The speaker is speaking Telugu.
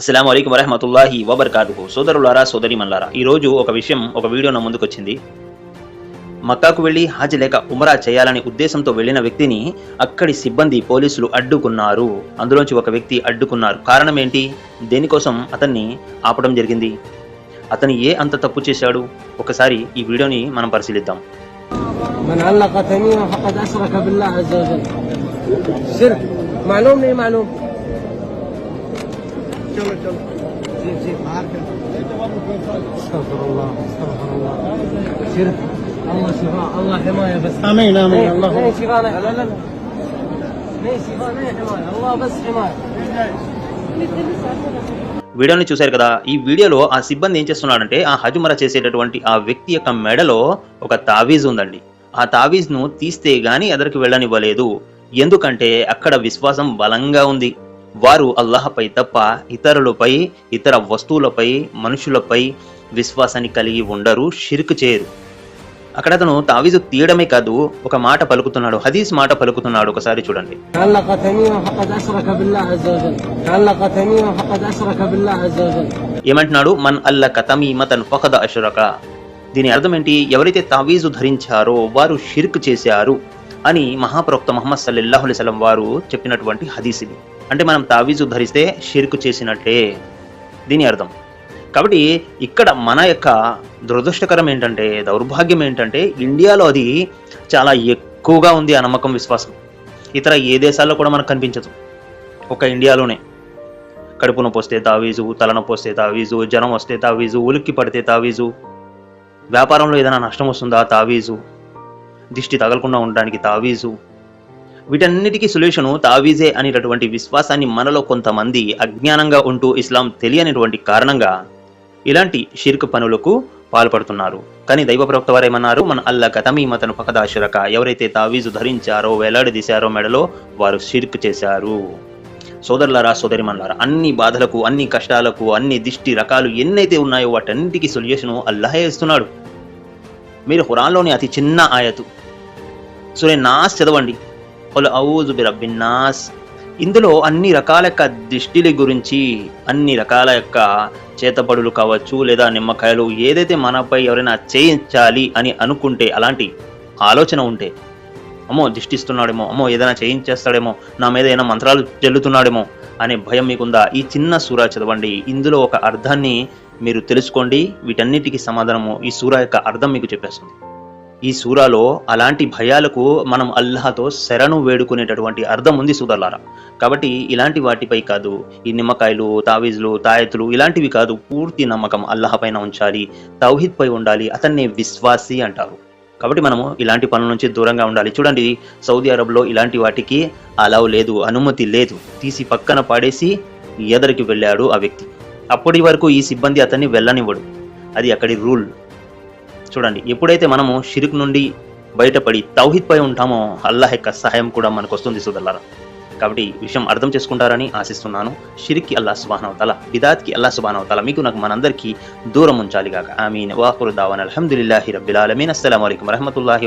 అస్సలం అయికం వరహమతుల్లాహి వబర్కాతుహు. సోదరులారా సోదరి మల్లారా ఈరోజు ఒక విషయం ఒక వీడియో నా ముందుకొచ్చింది. మక్కాకు వెళ్ళి హాజ్ లేక ఉమరా చేయాలనే ఉద్దేశంతో వెళ్ళిన వ్యక్తిని అక్కడి సిబ్బంది పోలీసులు అడ్డుకున్నారు. అందులోంచి ఒక వ్యక్తి అడ్డుకున్నారు. కారణం ఏంటి? దేనికోసం అతన్ని ఆపడం జరిగింది? అతను ఏ అంత తప్పు చేశాడు? ఒకసారి ఈ వీడియోని మనం పరిశీలిద్దాం. معلوم चलो चलो جيب جيب استغفر الله استغفر الله شرك الله شفاء الله حمايه بس امين امين नहीं الله नहीं شفاء नहीं لا لا لا नहीं شفاء नहीं حمايه الله بس حمايه వీడియోని చూశారు కదా ఈ వీడియోలో ఆ సిబ్బంది ఏం చేస్తున్నాడంటే ఆ హజుమర చేసేటటువంటి ఆ వ్యక్తి యొక్క మెడలో ఒక తావీజ్ ఉందండి ఆ తావీజ్ ను తీస్తే గాని ఎదరికి వెళ్ళనివ్వలేదు ఎందుకంటే అక్కడ విశ్వాసం బలంగా ఉంది వారు అల్లహపై తప్ప ఇతరులపై ఇతర వస్తువులపై మనుషులపై విశ్వాసాన్ని కలిగి ఉండరు షిర్క్ చేయరు. అక్కడ అతను తావీజు తీయడమే కాదు ఒక మాట పలుకుతున్నాడు హదీస్ మాట పలుకుతున్నాడు ఒకసారి చూడండి. ఏమంటున్నాడు? మన్ అల్ల కతమీమతన్ ఫకద అషురక. దీని అర్థం ఏంటి? ఎవరైతే తావీజు ధరించారో వారు షిర్క్ చేశారు. అని మహాప్రవక్త మహమ్మద్ సల్లల్లాహు అలైహి వారు చెప్పినటువంటి హదీస్ ఇది. అంటే మనం తావీజు ధరిస్తే షిర్కు చేసినట్టే. దీని అర్థం. కాబట్టి ఇక్కడ మన యొక్క దురదృష్టకరం ఏంటంటే దౌర్భాగ్యం ఏంటంటే ఇండియాలో అది చాలా ఎక్కువగా ఉంది ఆ నమ్మకం విశ్వాసం. ఇతర ఏ దేశాల్లో కూడా మనకు కనిపించదు. ఒక ఇండియాలోనే. కడుపు నొప్పి వస్తే తావీజు తలనొప్పి వస్తే తావీజు జ్వరం వస్తే తావీజు ఉలిక్కి పడితే తావీజు. వ్యాపారంలో ఏదైనా నష్టం వస్తుందా? తావీజు. దిష్టి తగలకుండా ఉండడానికి తావీజు. వీటన్నిటికీ సొల్యూషను తావీజే అనేటటువంటి విశ్వాసాన్ని మనలో కొంతమంది అజ్ఞానంగా ఉంటూ ఇస్లాం తెలియనిటువంటి కారణంగా ఇలాంటి షిర్క్ పనులకు పాల్పడుతున్నారు. కానీ దైవ ప్రవక్త వారేమన్నారు మన అల్లా అల్ల కతమీమతను ఫకదాశరక ఎవరైతే తావీజు ధరించారో వేలాడదీశారో మెడలో వారు షిర్క్ చేశారు. సోదరులారా సోదరిమన్నారా అన్ని బాధలకు అన్ని కష్టాలకు అన్ని దిష్టి రకాలు ఎన్నైతే ఉన్నాయో వాటన్నిటికీ సొల్యూషను అల్లాహే ఇస్తున్నాడు. మీరు హురాన్లోని అతి చిన్న ఆయతు. సూర్య నాస్ చదవండి. కొల ఔజు బి నాస్. ఇందులో అన్ని రకాల యొక్క దిష్టిల గురించి అన్ని రకాల యొక్క చేతపడులు కావచ్చు లేదా నిమ్మకాయలు ఏదైతే మనపై ఎవరైనా చేయించాలి అని అనుకుంటే అలాంటి ఆలోచన ఉంటే అమ్మో దిష్టిస్తున్నాడేమో అమ్మో ఏదైనా చేయించేస్తాడేమో నా మీద ఏదైనా మంత్రాలు చెల్లుతున్నాడేమో అనే భయం మీకుందా? ఈ చిన్న సూరా చదవండి. ఇందులో ఒక అర్థాన్ని మీరు తెలుసుకోండి. వీటన్నిటికీ సమాధానము ఈ సూరా యొక్క అర్థం మీకు చెప్పేస్తుంది. ఈ సూరాలో అలాంటి భయాలకు మనం అల్లాహతో శరణు వేడుకునేటటువంటి అర్థం ఉంది సూదర్లారా కాబట్టి ఇలాంటి వాటిపై కాదు ఈ నిమ్మకాయలు తావీజులు తాయెత్తులు ఇలాంటివి కాదు పూర్తి నమ్మకం అల్లాహ పైన ఉంచాలి తౌహిద్ పై ఉండాలి అతన్ని విశ్వాసి అంటారు. కాబట్టి మనము ఇలాంటి పనుల నుంచి దూరంగా ఉండాలి. చూడండి సౌదీ అరబ్లో ఇలాంటి వాటికి అలవ్ లేదు అనుమతి లేదు. తీసి పక్కన పాడేసి ఎదరికి వెళ్ళాడు ఆ వ్యక్తి. అప్పటి వరకు ఈ సిబ్బంది అతన్ని వెళ్ళనివ్వడు. అది అక్కడి రూల్. చూడండి ఎప్పుడైతే మనము షిరుక్ నుండి బయటపడి తౌహిద్ పై ఉంటామో అల్లాహ్ యొక్క సహాయం కూడా మనకు వస్తుంది సుదల్లారా కాబట్టి విషయం అర్థం చేసుకుంటారని ఆశిస్తున్నాను. షిరిక్కి అల్లా సుబానవతల బిదాత్కి అల్లా సుబానవతల మీకు నాకు మనందరికీ దూరం ఉంచాలి గాక. ఆమీన్. వాహురు దావన్ అల్హమ్దుల్లాహి రబ్బిల్ ఆలమీన్. అస్సలం వరహమూల వరహమతుల్లాహి